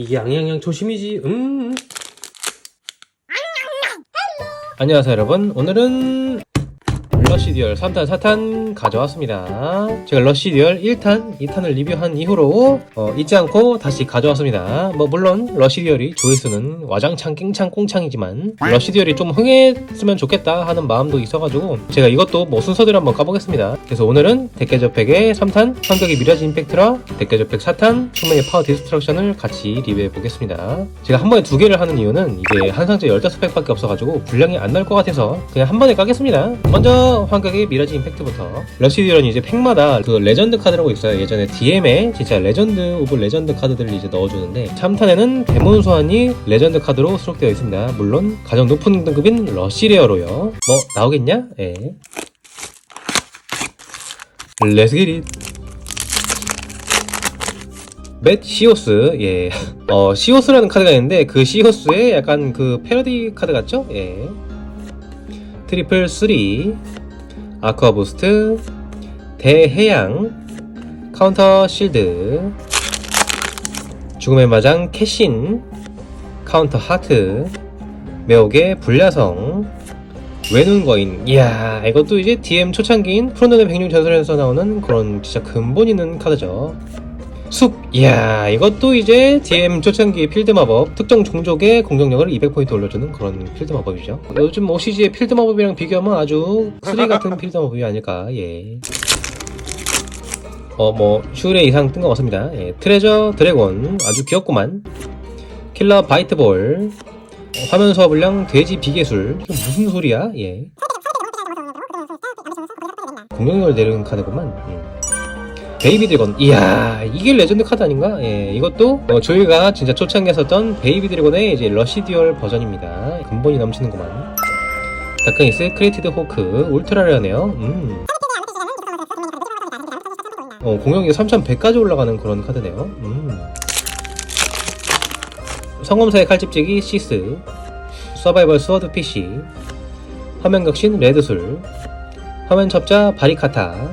이게 양양양 조심이지. 음. 안녕하세요 여러분. 오늘은 러시디얼 3탄 4탄 가져왔습니다. 제가 러시디얼 1탄, 2탄을 리뷰한 이후로 어, 잊지 않고 다시 가져왔습니다. 뭐 물론 러시디얼이 조회수는 와장창 깽창 꽁창이지만 러시디얼이 좀 흥했으면 좋겠다 하는 마음도 있어가지고 제가 이것도 뭐 순서대로 한번 까보겠습니다. 그래서 오늘은 대깨저팩의 3탄, 성격의 미라지 임팩트라 대깨저팩 4탄, 충분의 파워 디스트럭션을 같이 리뷰해 보겠습니다. 제가 한 번에 두 개를 하는 이유는 이게 한 상자에 15팩밖에 없어가지고 분량이 안 날 것 같아서 그냥 한 번에 까겠습니다. 먼저 환각의 미라지 임팩트부터 러시디언이 이제 팩마다 그 레전드 카드라고 있어요. 예전에 DM에 진짜 레전드 오브 레전드 카드들을 이제 넣어주는데 3탄에는 데몬 소환이 레전드 카드로 수록되어 있습니다. 물론 가장 높은 등급인 러시레어로요. 뭐 나오겠냐? 예. 레스기릿 맷 시오스 예. 어 시오스라는 카드가 있는데 그 시오스의 약간 그 패러디 카드 같죠? 예. 트리플 3 아쿠아 부스트 대해양 카운터 실드 죽음의 마장 캐신 카운터 하트 매혹의 불야성 외눈 거인. 이야 이것도 이제 DM 초창기인 프로노의 백룡 전설에서 나오는 그런 진짜 근본 있는 카드죠 숲 이야 이것도 이제 DM 초창기 필드 마법 특정 종족의 공격력을 200포인트 올려주는 그런 필드 마법이죠 요즘 OCG의 필드 마법이랑 비교하면 아주 쓰리 같은 필드 마법이 아닐까 예. 어 뭐 슈레 이상 뜬금없습니다 예. 트레저 드래곤 아주 귀엽구만 킬러 바이트볼 어, 화면 소화 불량 돼지 비계술 이게 무슨 소리야 예. 공격력을 내리는 카드구만 음. 베이비 드래곤. 이야 이게 레전드 카드 아닌가? 예 이것도 어, 저희가 진짜 초창기에 썼던 베이비 드래곤의 이제 러시 듀얼 버전입니다. 근본이 넘치는구만. 다크니스 크레이티드 호크 울트라레어네요. 음. 어, 공격이 3100까지 올라가는 그런 카드네요. 음. 성검사의 칼집지기 시스. 서바이벌 스워드 PC 화면각신 레드술 화면 첩자 바리카타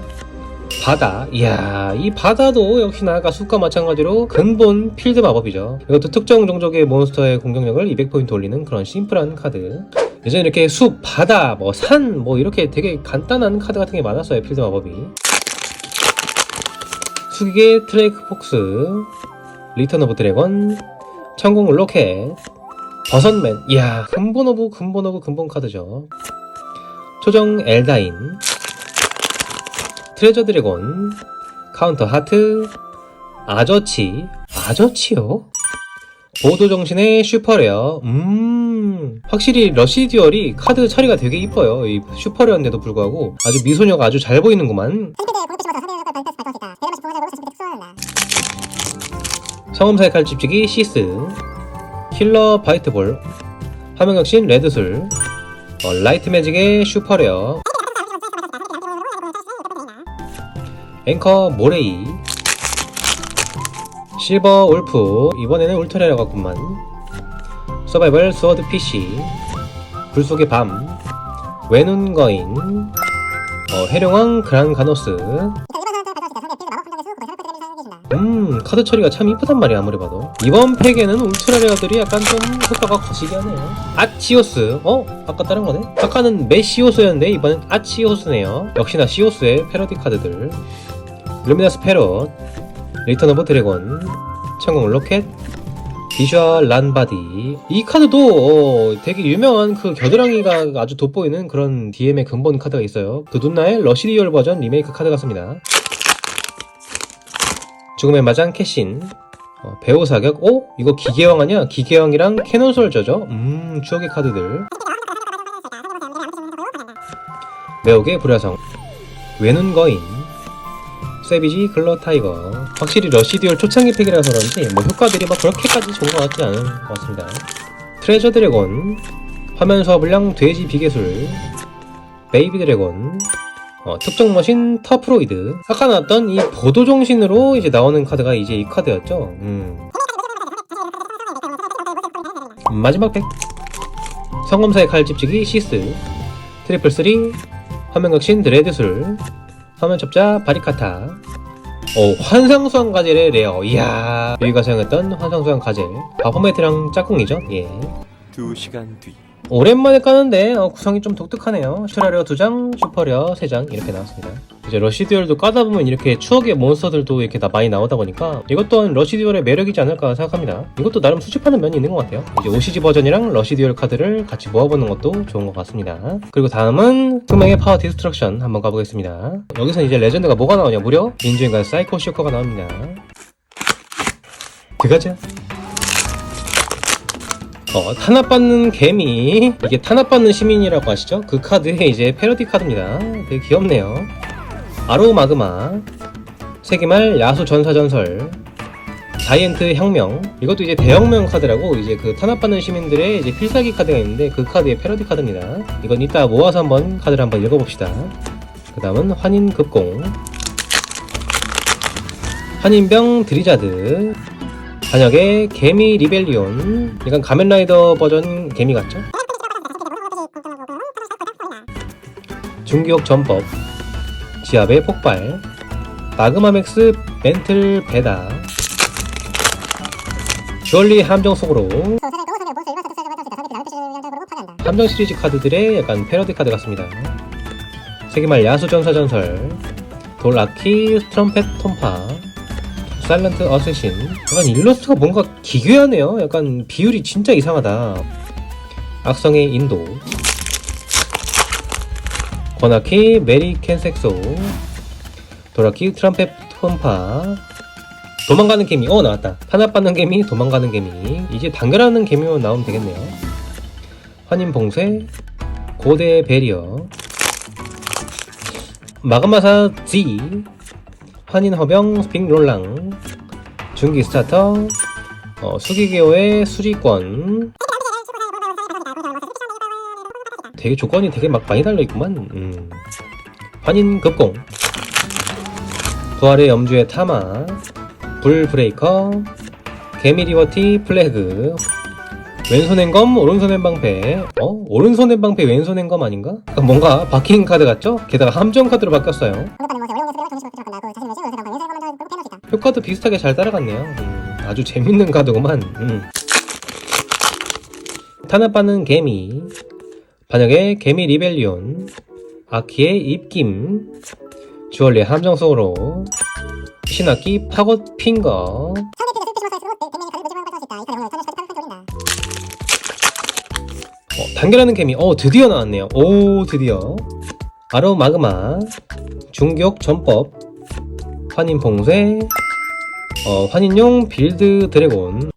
바다. 이야, 이 바다도 역시나 가수과 마찬가지로 근본 필드 마법이죠. 이것도 특정 종족의 몬스터의 공격력을 200포인트 올리는 그런 심플한 카드. 예전에 이렇게 숲, 바다, 뭐 산, 뭐 이렇게 되게 간단한 카드 같은 게 많았어요, 필드 마법이. 수기계 트레이크 폭스, 리턴 오브 드래곤, 천공 로켓, 버섯맨. 이야, 근본 오브 근본 오브 근본 카드죠. 초정 엘다인, 트레저 드래곤, 카운터 하트, 아저치, 아저치요? 보도 정신의 슈퍼레어, 음, 확실히 러시 듀얼이 카드 처리가 되게 이뻐요. 이 슈퍼레어인데도 불구하고 아주 미소녀가 아주 잘 보이는구만. 성음사의 칼집지기 시스, 킬러 바이트볼, 화면각신 레드술, 어, 라이트 매직의 슈퍼레어, 앵커 모레이. 실버 울프. 이번에는 울트라라 같구만. 서바이벌 스워드 PC 불속의 밤. 외눈 거인. 어, 해룡왕 그란 가노스. 음 카드 처리가 참 이쁘단 말이야 아무리 봐도. 이번 팩에는 울트라 레어들이 약간 좀 효과가 거시기 하네요. 아치오스. 어? 아까 다른 거네? 아까는 메시오스였는데 이번엔 아치오스네요. 역시나 시오스의 패러디 카드들 루미너스 페롯 리턴 오브 드래곤 천공 로켓 비주얼 란바디. 이 카드도 어, 되게 유명한 그 겨드랑이가 아주 돋보이는 그런 DM의 근본 카드가 있어요. 그 눈나의 러시리얼 버전 리메이크 카드 같습니다. 죽음의 마장 캐신. 어, 배우 사격. 오? 이거 기계왕 아니야? 기계왕이랑 캐논 솔저죠? 음 추억의 카드들. 매혹의 불야성. 외눈 거인 세비지 글러 타이거. 확실히 러시디얼 초창기 팩이라서 그런지 뭐 효과들이 막 그렇게까지 좋은 것 같지 않은 것 같습니다. 트레저 드래곤 화면 소화불량 돼지 비계술 베이비 드래곤 어, 특정 머신 터프로이드. 아까 나왔던 이 보도 정신으로 이제 나오는 카드가 이제 이 카드였죠? 음. 마지막 팩. 성검사의 칼집지기 시스 트리플 3 화면각신 드레드술 화면 첩자 바리카타. 오 환상수환 가젤의 레어 이야 여기가 사용했던 환상수환 가젤 바포메트랑 짝꿍이죠? 예. 2시간 뒤 오랜만에 까는데 어, 구성이 좀 독특하네요. 슈라려 2장, 슈퍼려 3장 이렇게 나왔습니다. 이제 러시듀얼도 까다 보면 이렇게 추억의 몬스터들도 이렇게 다 많이 나오다 보니까 이것 또한 러시듀얼의 매력이지 않을까 생각합니다. 이것도 나름 수집하는 면이 있는 것 같아요. 이제 OCG 버전이랑 러시듀얼 카드를 같이 모아보는 것도 좋은 것 같습니다. 그리고 다음은 투명의 파워 디스트럭션 한번 가보겠습니다. 여기서 이제 레전드가 뭐가 나오냐 무려 인주인간 사이코 쇼커가 나옵니다. 그가자. 어, 탄압받는 개미. 이게 탄압받는 시민이라고 아시죠? 그 카드의 이제 패러디 카드입니다. 되게 귀엽네요. 아로우 마그마. 세기말 야수 전사 전설. 자이언트 혁명. 이것도 이제 대혁명 카드라고 이제 그 탄압받는 시민들의 이제 필살기 카드가 있는데 그 카드의 패러디 카드입니다. 이건 이따 모아서 한번 카드를 한번 읽어봅시다. 그 다음은 환인 급공. 환인병 드리자드. 반역의 개미 리벨리온 약간 가면라이더 버전 개미 같죠? 중기옥 전법 지압의 폭발 마그마맥스 멘틀 베다. 주얼리 함정 속으로. 함정 시리즈 카드들의 약간 패러디 카드 같습니다. 세계말 야수 전사 전설 돌아키 트럼펫 톰파 사일런트 어쌔신. 약간 일러스트가 뭔가 기괴하네요. 약간 비율이 진짜 이상하다. 악성의 인도. 권아키 메리 캔섹소. 도라키 트럼펫 톰파. 도망가는 개미. 어 나왔다. 탄압받는 개미 도망가는 개미. 이제 단결하는 개미만 나오면 되겠네요. 환인 봉쇄 고대 베리어. 마그마사 Z 환인 허병 스핑 롤랑 중기 스타터 어, 수기개호의 수리권 되게 조건이 되게 막 많이 달려있구만 음. 환인 급공 부활의 염주의 타마 불 브레이커 개미 리버티 플래그 왼손 앤검 오른손 앤방패 어? 오른손 앤방패 왼손 앤검 아닌가? 뭔가 바뀐 카드 같죠? 게다가 함정 카드로 바뀌었어요 효과도 비슷하게 잘 따라갔네요. 음, 아주 재밌는 카드구만. 음. 탄압받는 개미, 반역의 개미 리벨리온, 아키의 입김, 주얼리의 함정 속으로, 신학기 파got 핑거, 어, 단결하는 개미, 어, 드디어 나왔네요. 오, 드디어. 아로 마그마, 중격 전법, 환인 봉쇄, 어, 환인용 빌드 드래곤.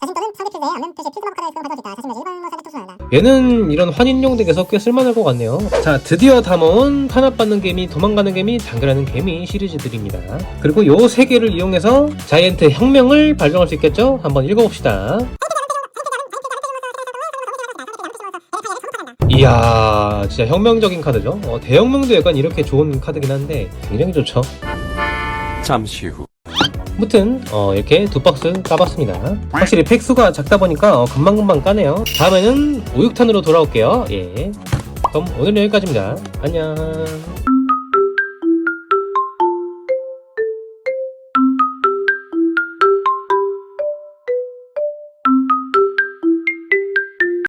얘는 이런 환인용 덱에서 꽤 쓸만할 것 같네요. 자, 드디어 담아온 탄압받는 개미, 도망가는 개미, 단결하는 개미 시리즈들입니다. 그리고 요 세 개를 이용해서 자이언트 혁명을 발동할 수 있겠죠? 한번 읽어봅시다. 이야, 진짜 혁명적인 카드죠? 어, 대혁명도 약간 이렇게 좋은 카드긴 한데 굉장히 좋죠. 잠시 후 무튼 어, 이렇게 두 박스 까봤습니다. 확실히 팩수가 작다 보니까 어, 금방금방 까네요. 다음에는 5, 6탄으로 돌아올게요. 예. 그럼 오늘은 여기까지입니다. 안녕.